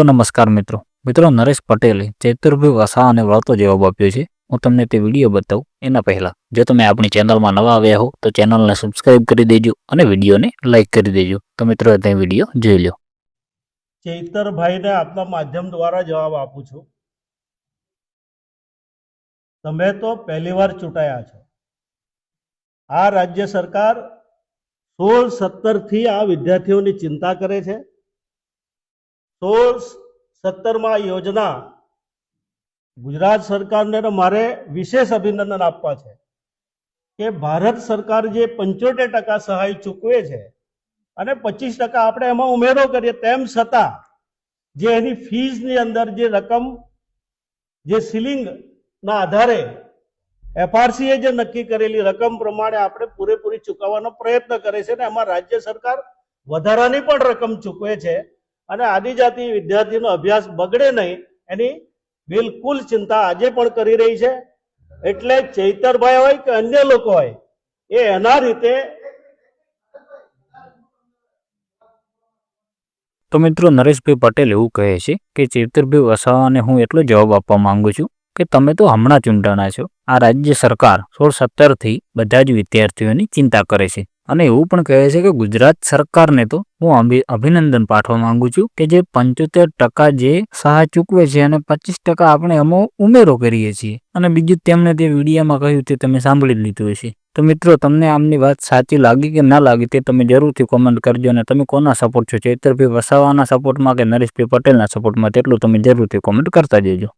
તો નમસ્કાર મિત્રો. મિત્રો, નરેશ પટેલે ચેતુર્ભી વસા અને વળતો જવાબ આપ્યો છે. હું તમને તે વીડિયો બતાવું એના પહેલા. જો તમે આપણી ચેનલમાં નવા આવ્યા હો, તો ચેનલને સબસ્ક્રાઇબ કરી દેજો અને વિડીયોને લાઈક કરી દેજો. તો મિત્રો તે વીડિયો જોઈ લો. ચૈતરભાઈને આપના માધ્યમ દ્વારા જવાબ આપું છું. તમે તો પહેલી વાર ચૂંટાયા છો. આ રાજ્ય સરકાર સોળ સત્તરથી આ વિદ્યાર્થીઓની ચિંતા કરે છે. સોળ સત્તરમાં યોજના ગુજરાત સરકારને મારે વિશેષ અભિનંદન આપવા છે કે ભારત સરકાર જે પંચોતેર ટકા સહાય ચૂકવે છે અને પચીસ ટકા આપણે એમાં ઉમેરો કરીએ તેમ છતાં જે એની ફીઝની અંદર જે રકમ, જે સિલિંગના આધારે એફઆરસીએ જે નક્કી કરેલી રકમ પ્રમાણે આપણે પૂરેપૂરી ચૂકવવાનો પ્રયત્ન કરે છે ને એમાં રાજ્ય સરકાર વધારાની પણ રકમ ચૂકવે છે. અને આદિજાતિ વિદ્યાર્થીનો અભ્યાસ બગડે નહીં, એની બિલકુલ ચિંતા આજે પણ કરી રહી છે. એટલે ચૈતરભાઈ હોય કે અન્ય લોકો હોય, એ એના રીતે તો મિત્રો નરેશભાઈ પટેલ એવું કહે છે કે, ચેતરભાઈ વસાવાને હું એટલો જવાબ આપવા માંગુ છું કે, તમે તો હમણાં ચૂંટાણા છો. આ રાજ્ય સરકાર સોળ સત્તરથી બધા જ વિદ્યાર્થીઓની ચિંતા કરે છે. અને એવું પણ કહે છે કે ગુજરાત સરકારને તો હું અભિ- અભિનંદન પાઠવા માંગુ છું કે જે પંચોતેર ટકા જે સહાય ચૂકવે છે અને પચીસ ટકા આપણે એમાં ઉમેરો કરીએ છીએ. અને બીજું તેમણે તે વિડીયામાં કહ્યું તે તમે સાંભળી લીધું હશે. તો મિત્રો, તમને આમની વાત સાચી લાગી કે ના લાગી તે તમે જરૂરથી કોમેન્ટ કરજો અને તમે કોના સપોર્ટ છો? ચૈતરભાઈ વસાવાના સપોર્ટમાં કે નરેશભાઈ પટેલના સપોર્ટમાં તેટલું તમે જરૂરથી કોમેન્ટ કરતા જજો.